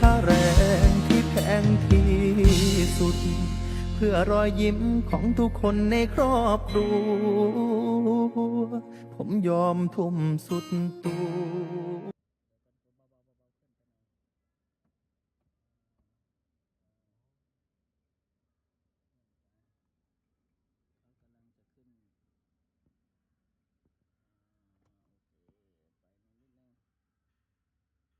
ค่าแรงที่แพงที่สุด เพื่อรอยยิ้มของทุกคนในครอบครัว ผมยอมทุ่มสุดตัว